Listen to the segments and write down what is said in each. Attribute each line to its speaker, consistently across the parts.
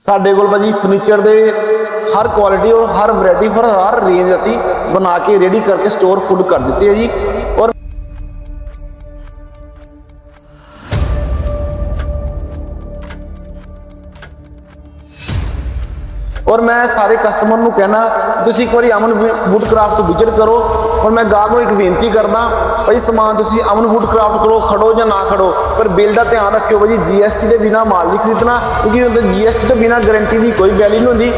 Speaker 1: ਸਾਡੇ ਕੋਲ ਭਾਜੀ ਫਰਨੀਚਰ ਦੇ ਹਰ ਕੁਆਲਿਟੀ ਔਰ ਹਰ ਵੈਰਾਈਟੀ ਔਰ ਹਰ ਰੇਂਜ ਅਸੀਂ ਬਣਾ ਕੇ ਰੈਡੀ ਕਰਕੇ ਸਟੋਰ ਫੁੱਲ ਕਰ ਦਿੱਤੀ ਹੈ ਜੀ। ਔਰ ਔਰ ਮੈਂ ਸਾਰੇ ਕਸਟਮਰ ਨੂੰ ਕਹਿਣਾ, ਤੁਸੀਂ ਇੱਕ ਵਾਰੀ ਅਮਨ ਵੁੱਡ ਕਰਾਫਟ ਤੋਂ ਵਿਜ਼ਿਟ ਕਰੋ। ਔਰ ਮੈਂ ਗਾਹਕ ਨੂੰ ਇੱਕ ਬੇਨਤੀ ਕਰਦਾ, ਭਾਈ ਸਮਾਨ ਤੁਸੀਂ ਅਮਨ ਵੁੱਡ ਕਰਾਫਟ ਕੋਲੋਂ ਖੜੋ ਜਾਂ ਨਾ ਖੜੋ, ਪਰ ਬਿੱਲ ਦਾ ਧਿਆਨ ਰੱਖਿਓ ਭਾਜੀ ਜੀਐਸਟੀ ਦੇ ਬਿਨਾ ਮਾਲ ਨਹੀਂ ਖਰੀਦਣਾ, ਕਿਉਂਕਿ ਉਹਦੇ ਜੀਐਸਟੀ ਤੋਂ ਬਿਨਾ ਗਾਰੰਟੀ ਦੀ ਕੋਈ ਵੈਲਿਊ ਨਹੀਂ ਹੁੰਦੀ।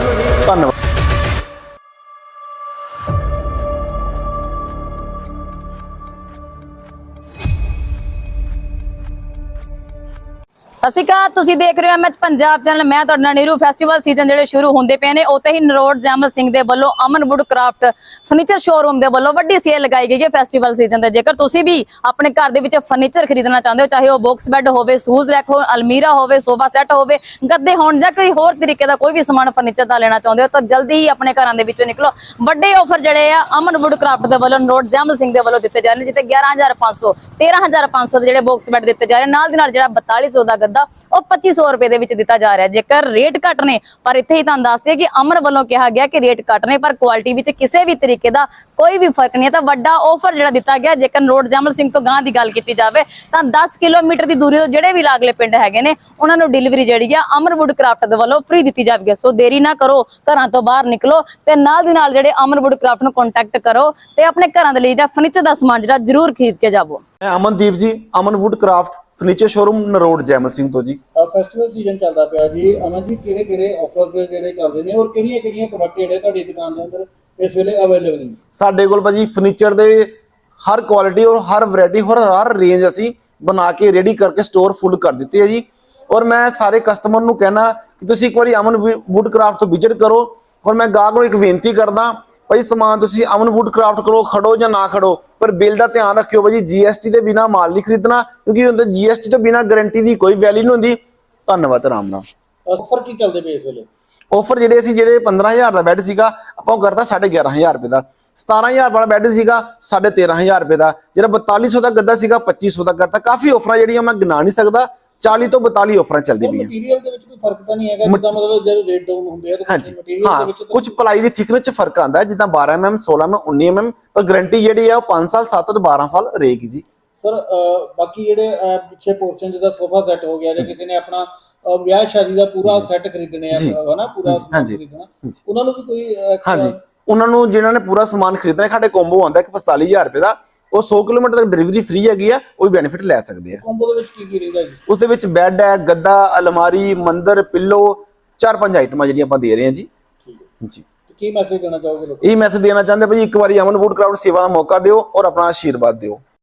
Speaker 2: ਸਤਿ ਸ਼੍ਰੀ ਅਕਾਲ, ਤੁਸੀਂ ਦੇਖ ਰਹੇ ਹੋ ਐਮਐਚ ਪੰਜਾਬ ਚੈਨਲ। ਮੈਂ ਤੁਹਾਡਾ ਨਾਲ ਨੀਰੂ। ਫੈਸਟੀਵਲ ਸੀਜ਼ਨ ਜਿਹੜੇ ਸ਼ੁਰੂ ਹੁੰਦੇ ਪਏ ਨੇ ਉਤੇ ਹੀ ਨਰੋਡ ਜੈਮਲ ਸਿੰਘ ਦੇ ਵੱਲੋਂ Aman wood craft furniture showroom ਦੇ ਵੱਲੋਂ ਵੱਡੀ ਸੇਲ ਲਗਾਈ ਗਈ ਹੈ ਫੈਸਟੀਵਲ ਸੀਜ਼ਨ ਤੇ। ਜੇਕਰ ਤੁਸੀਂ ਵੀ ਆਪਣੇ ਘਰ ਦੇ ਵਿੱਚ ਫਰਨੀਚਰ ਖਰੀਦਣਾ ਚਾਹੁੰਦੇ ਹੋ, ਚਾਹੇ ਉਹ ਬਾਕਸ ਬੈੱਡ ਹੋਵੇ ਸ਼ੂਜ਼ ਰੈਕ ਹੋ ਅਲਮੀਰਾ ਹੋਵੇ ਸੋਫਾ ਸੈੱਟ ਹੋਵੇ, ਗੱਦੇ ਹੋਣ ਜਾਂ ਕੋਈ ਹੋਰ ਤਰੀਕੇ ਦਾ ਕੋਈ ਵੀ ਸਮਾਨ ਫਰਨੀਚਰ ਦਾ ਲੈਣਾ ਚਾਹੁੰਦੇ ਹੋ, ਤਾਂ ਜਲਦੀ ਹੀ ਆਪਣੇ ਘਰਾਂ ਦੇ ਵਿੱਚੋਂ ਨਿਕਲੋ। ਵੱਡੇ ਆਫਰ ਜਿਹੜੇ ਆ ਅਮਨ ਵੁੱਡ ਕਰਾਫਟ ਦੇ ਵੱਲੋਂ ਨਰੋਡ ਜੈਮਲ ਸਿੰਘ ਦੇ ਵੱਲੋਂ ਦਿੱਤੇ ਜਾ ਰਹੇ ਨੇ ਜਿੱਤੇ 11500 13500 ਦੇ ਜਿਹੜੇ ਬਾਕਸ ਬੈੱਡ ਦਿੱਤੇ ਜਾ ਰਹੇ ਨਾਲ ਦੀ ਨਾਲ ਜਿਹੜਾ 4200 ਦਾ ਗੱਦਾ ਉਹ 2500 ਰੁਪਏ ਦੇ ਵਿੱਚ ਦਿੱਤਾ ਜਾ ਰਿਹਾ। ਜੇਕਰ ਰੇਟ ਘੱਟ ਨੇ, ਪਰ ਇੱਥੇ ਹੀ ਤੁਹਾਨੂੰ ਦੱਸਦੇ ਕਿ ਅਮਰ ਵੱਲੋਂ ਕਿਹਾ ਗਿਆ ਕਿ ਰੇਟ ਘੱਟ ਨੇ, ਪਰ ਕੁਆਲਿਟੀ ਵਿੱਚ ਕਿਸੇ ਵੀ ਤਰੀਕੇ ਦਾ ਕੋਈ ਵੀ ਫ਼ਰਕ ਨਹੀਂ ਹੈ। ਤਾਂ ਵੱਡਾ ਆਫਰ ਜਿਹੜਾ ਦਿੱਤਾ ਗਿਆ, ਜੇਕਰ ਰੋਡ ਜਮਲ ਸਿੰਘ ਤੋਂ ਗਾਂ ਦੀ ਗੱਲ ਕੀਤੀ ਜਾਵੇ, ਤਾਂ 10 ਕਿਲੋਮੀਟਰ ਦੀ ਦੂਰੀ ਤੋਂ ਜਿਹੜੇ ਵੀ ਲਾਗਲੇ ਪਿੰਡ ਹੈਗੇ ਨੇ, ਉਹਨਾਂ ਨੂੰ ਡਿਲੀਵਰੀ ਜਿਹੜੀ ਆ ਅਮਰਵੁੱਡ ਕਰਾਫਟ ਦੇ ਵੱਲੋਂ ਫ੍ਰੀ ਦਿੱਤੀ ਜਾਵੇਗੀ। ਸੋ ਦੇਰੀ ਨਾ ਕਰੋ, ਘਰਾਂ ਤੋਂ ਬਾਹਰ ਨਿਕਲੋ ਤੇ ਨਾਲ ਦੀ ਨਾਲ ਜਿਹੜੇ ਅਮਰਵੁੱਡ ਕਰਾਫਟ ਨੂੰ ਕੰਟੈਕਟ ਕਰੋ ਤੇ ਆਪਣੇ ਘਰਾਂ ਦੇ ਲਈ ਜਿਹੜਾ ਫਰਨੀਚਰ ਦਾ ਸਮਾਨ ਜਿਹੜਾ ਜ਼ਰੂਰ ਖਰੀਦ ਕੇ ਜਾਵੋ।
Speaker 1: ਮੈਂ Amandeep ji Aman wood craft furniture showroom Narod Jaimal Singh ਤੋਂ ਜੀ।
Speaker 3: ਫੈਸਟੀਵਲ ਸੀਜ਼ਨ ਚੱਲਦਾ ਪਿਆ ਜੀ। ਅਮਨ ਜੀ ਕਿਹੜੇ ਕਿਹੜੇ ਆਫਰਸ ਜਿਹੜੇ ਚੱਲਦੇ ਨੇ ਔਰ ਕਿਹੜੀਆਂ ਕਿਹੜੀਆਂ ਪ੍ਰੋਡਕਟ ਜਿਹੜੇ ਤੁਹਾਡੀ ਦੁਕਾਨ ਦੇ ਅੰਦਰ ਇਸ ਵੇਲੇ ਅਵੇਲੇਬਲ ਨੇ?
Speaker 1: ਸਾਡੇ ਕੋਲ ਭਾਜੀ ਫਰਨੀਚਰ ਦੇ ਹਰ ਕੁਆਲਿਟੀ ਔਰ ਹਰ ਵੈਰਾਈਟੀ ਔਰ ਹਰ ਰੇਂਜ ਅਸੀਂ ਬਣਾ ਕੇ ਰੈਡੀ ਕਰਕੇ ਸਟੋਰ ਫੁੱਲ ਕਰ ਦਿੱਤੀ ਹੈ ਜੀ। ਔਰ ਮੈਂ ਸਾਰੇ ਕਸਟਮਰ ਨੂੰ ਕਹਿਣਾ ਕਿ ਤੁਸੀਂ ਇੱਕ ਵਾਰੀ ਅਮਨ ਵੁੱਡ ਕਰਾਫਟ ਤੋਂ ਵਿਜ਼ਿਟ ਕਰੋ। ਔਰ ਮੈਂ ਗਾਹਕ ਨੂੰ ਇੱਕ ਬੇਨਤੀ ਕਰਦਾ ਭਾਈ ਸਮਾਨ ਤੁਸੀਂ ਅਮਨ ਵੁੱਡ ਕਰਾਫਟ ਕੋਲੋਂ ਖੜੋ ਜਾਂ ਨਾ ਖੜੋ ਪਰ ਬਿੱਲ ਦਾ ਧਿਆਨ ਰੱਖਿਓ ਭਾਜੀ ਜੀਐਸਟੀ ਦੇ ਬਿਨਾ ਮਾਲ ਨਹੀਂ ਖਰੀਦਣਾ ਕਿਉਂਕਿ ਉਹਦੇ ਜੀਐਸਟੀ ਤੋਂ ਬਿਨਾ ਗਾਰੰਟੀ ਦੀ ਕੋਈ ਵੈਲਿਊ ਨਹੀਂ ਹੁੰਦੀ। ਧੰਨਵਾਦ ਰਾਮ ਰਾਮ।
Speaker 3: ਆਫਰ ਕੀ ਚੱਲਦੇ ਪਏ ਇਸ ਵੇਲੇ?
Speaker 1: ਆਫਰ ਜਿਹੜੇ ਸੀ ਜਿਹੜੇ 15000 ਦਾ ਬੈੱਡ ਸੀਗਾ ਆਪਾਂ ਉਹ ਕਰਤਾ 11500 ਰੁਪਏ ਦਾ। 17000 ਵਾਲਾ ਬੈੱਡ ਸੀਗਾ 13500 ਰੁਪਏ ਦਾ। ਜਿਹੜਾ 4200 ਦਾ ਗੱਦਾ ਸੀਗਾ 2500 ਦਾ ਕਰਤਾ। ਕਾਫੀ ਆਫਰਾਂ ਜਿਹੜੀਆਂ ਮੈਂ ਗਿਣਾ ਨਹੀਂ ਸਕਦਾ। 40 ਤੋਂ 42 ਆਫਰਾਂ ਚੱਲਦੀ ਪਈਆਂ।
Speaker 3: ਮਟੀਰੀਅਲ ਦੇ ਵਿੱਚ ਕੋਈ ਫ਼ਰਕ ਤਾਂ ਨਹੀਂ ਹੈਗਾ ਜਿੱਦਾਂ ਮਤਲਬ ਜਦੋਂ ਰੇਟ ਡਾਊਨ ਹੁੰਦੇ ਆ ਤਾਂ
Speaker 1: ਹਾਂਜੀ।
Speaker 3: ਮਟੀਰੀਅਲ ਦੇ
Speaker 1: ਹਾਂ ਕੁਝ ਪਲਾਈ ਦੀ ਥਿਕਨੈਸ ਚ ਫ਼ਰਕ ਆਂਦਾ ਜਿੱਦਾਂ 12 mm 16 mm 19 mm ਪਰ ਗਾਰੰਟੀ ਜਿਹੜੀ ਹੈ ਉਹ 5 ਸਾਲ 7 ਤੋਂ 12 ਸਾਲ ਰਹੇਗੀ ਜੀ।
Speaker 3: ਸਰ ਬਾਕੀ ਜਿਹੜੇ ਪਿੱਛੇ ਪੋਰਸ਼ਨ ਜਿਹਦਾ ਸੋਫਾ ਸੈੱਟ ਹੋ ਗਿਆ ਜਾਂ ਕਿਸੇ ਨੇ ਆਪਣਾ ਵਿਆਹ ਸ਼ਾਦੀ ਦਾ ਪੂਰਾ ਸੈੱਟ ਖਰੀਦਣੇ ਆ ਹਨਾ ਪੂਰਾ। ਖਰੀਦਣਾ। ਉਹਨਾਂ ਨੂੰ ਵੀ ਕੋਈ
Speaker 1: ਹਾਂਜੀ। ਉਹਨਾਂ ਨੂੰ ਜਿਨ੍ਹਾਂ ਨੇ ਪੂਰਾ ਸਮਾਨ ਖਰੀਦਣਾ ਹੈ, ਸਾਡੇ ਕੰਬੋ ਆਂਦਾ ਇੱਕ 45000 ਰੁਪਏ ਦਾ ਉਹ 100 ਕਿਲੋਮੀਟਰ ਤੱਕ ਡਿਲੀਵਰੀ ਫ੍ਰੀ ਹੈਗੀ ਆ ਉਹ ਵੀ ਬੈਨੀਫਿਟ ਲੈ ਸਕਦੇ ਆ।
Speaker 3: ਕੰਬੋ ਦੇ ਵਿੱਚ ਕੀ ਕੀ ਰਹਿੰਦਾ ਜੀ?
Speaker 1: ਉਸ ਦੇ ਵਿੱਚ ਬੈੱਡ ਹੈ ਗੱਦਾ ਅਲਮਾਰੀ ਮੰਦਰ ਪਿੱਲੋ ਚਾਰ ਪੰਜ ਆਈਟਮਾਂ ਜਿਹੜੀਆਂ ਆਪਾਂ ਦੇ ਰਹੇ ਹਾਂ ਜੀ। ਜੀ
Speaker 3: ਕੀ ਮੈਸੇਜ ਦੇਣਾ ਚਾਹੋਗੇ ਲੋਕਾਂ
Speaker 1: ਇਹ ਮੈਸੇਜ ਦੇਣਾ ਚਾਹੁੰਦੇ ਭਾਜੀ ਇੱਕ ਵਾਰੀ ਅਮਨ ਵੁੱਡ ਕਰਾਫਟ ਸੇਵਾ ਦਾ ਮੌਕਾ ਦਿਓ ਔਰ ਆਪਣਾ ਆਸ਼ੀਰਵਾਦ ਦਿਓ।